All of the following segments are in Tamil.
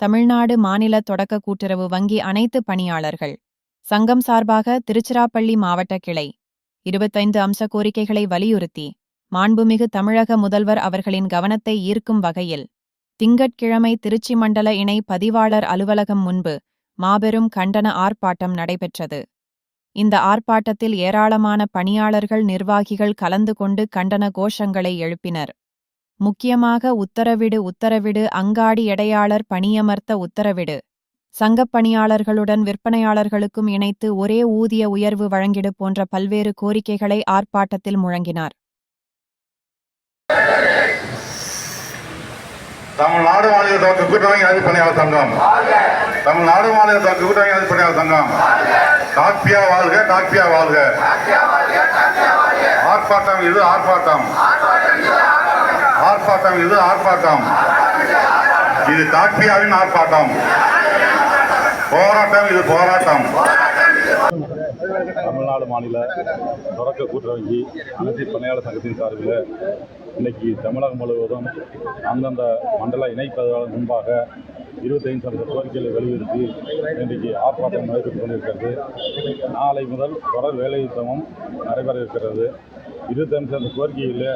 தமிழ்நாடு மாநில தொடக்க கூட்டுறவு வங்கி அனைத்து பணியாளர்கள். சங்கம் சார்பாக திருச்சிராப்பள்ளி மாவட்ட கிளை. இருபத்தைந்து அம்ச கோரிக்கைகளை வலியுறுத்தி மாண்புமிகு தமிழக முதல்வர் அவர்களின் கவனத்தை ஈர்க்கும் வகையில் திங்கட்கிழமை திருச்சி மண்டல இணை பதிவாளர் அலுவலகம் முன்பு மாபெரும் கண்டன ஆர்ப்பாட்டம் நடைபெற்றது. இந்த ஆர்ப்பாட்டத்தில் ஏராளமான பணியாளர்கள் நிர்வாகிகள் கலந்து கொண்டு கண்டன கோஷங்களை எழுப்பினர். முக்கியமாக உத்தரவிடு உத்தரவிடு அங்காடி எடையாளர் பணியமர்த்த உத்தரவிடு. சங்கப் பணியாளர்களுடன் விற்பனையாளர்களுக்கும் இணைத்து ஒரே ஊதிய உயர்வு வழங்கிடு போன்ற பல்வேறு கோரிக்கைகளை ஆர்ப்பாட்டத்தில் முழங்கினார். தமிழ்நாடு மாநில துவக்க கூட்டுறவு அதிபர் பணியாளர் சங்கம். தமிழ்நாடு மாநில துவக்க கூட்டுறவு அதிபர் பணியாளர் சங்கம். காப்பியா வாழ்க காப்பியா வாழ்க. ஆர்ப்பாட்டம் இது ஆர்ப்பாட்டம். ஆர்ப்பாட்டம் இது ஆர்ப்பாட்டம். இது காப்பியாவின் ஆர்ப்பாட்டம். போராட்டம் இது போராட்டம். தமிழ்நாடு மாநில தொடக்க கூட்டுறவங்கி அனைத்து பணியாளர் சங்கத்தின் சார்பில் இன்னைக்கு தமிழகம் முழுவதும் அந்தந்த மண்டல இணைப்பதற்கு முன்பாக இருபத்தைந்து சதவீத கோரிக்கைகளை வலியுறுத்தி இன்றைக்கு ஆர்ப்பாட்டம் நடைபெற்றுக் கொண்டிருக்கிறது. நாளை முதல் தொடர் வேலைநிறுத்தமும் நடைபெற இருக்கிறது. இருபத்தைந்து சதவீத கோரிக்கையில்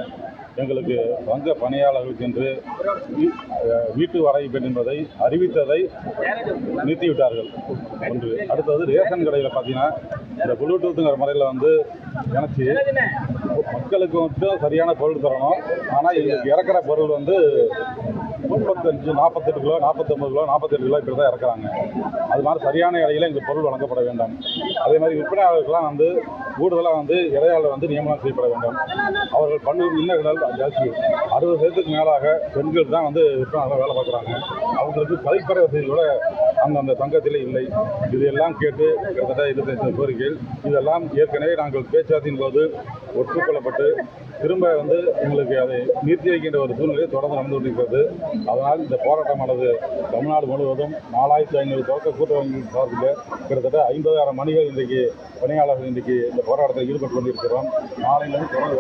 எங்களுக்கு வங்க பணியாளர்களுக்கு என்று வீ- வீட்டு வரைவு என்பதை அறிவித்ததை நிறுத்திவிட்டார்கள். ஒன்று. அடுத்தது ரேஷன் கடையில் பார்த்தீங்கன்னா இந்த ப்ளூடூத்துங்கிற முறையில் வந்து நினச்சி மக்களுக்கு மட்டும் சரியான பொருள் தரணும். ஆனால் எங்களுக்கு இறக்குற பொருள் வந்து நாற்பத்தஞ்சு நாற்பத்தெட்டு கிலோ நாற்பத்தொம்பது கிலோ நாற்பத்தெட்டு கிலோ இப்படி தான் இறக்குறாங்க. அது மாதிரி சரியான இடையில எங்களுக்கு பொருள் வழங்கப்பட வேண்டும். அதே மாதிரி விற்பனையாளர்கள்லாம் வந்து கூடுதலாக வந்து இடையாளர் வந்து நியமனம் செய்யப்பட வேண்டும். அவர்கள் பண்ணும் இன்னல்கள் ஜாஸ்தி. அறுபது சதவீதத்துக்கு மேலாக பெண்கள் தான் வந்து விற்பனையாளர் வேலை பார்க்குறாங்க. அவங்களுக்கு கழிப்பறை வசதி கூட அந்தந்த தங்கத்தில் இல்லை. இதையெல்லாம் கேட்டு கிட்டத்தட்ட இருபத்தஞ்சு கோரிக்கைகள். இதெல்லாம் ஏற்கனவே நாங்கள் பேச்சுவார்த்தையின் போது ஒற்றுக்கொள்ளப்பட்டு திரும்ப வந்து எங்களுக்கு அதை நிறுத்தி வைக்கின்ற ஒரு சூழ்நிலை தொடர்ந்து நடந்து கொண்டிருக்கிறது. அதனால் இந்த போராட்டமானது தமிழ்நாடு முழுவதும் நாலாயிரத்தி ஐநூறு தொடக்க கூட்டுறவு சார்பில் கிட்டத்தட்ட ஐம்பதாயிரம் மணிகள் இன்றைக்கு பணியாளர்கள் இன்றைக்கு இந்த போராட்டத்தில் ஈடுபட்டு கொண்டிருக்கிறோம். நாளையிலிருந்து தொடர்ந்து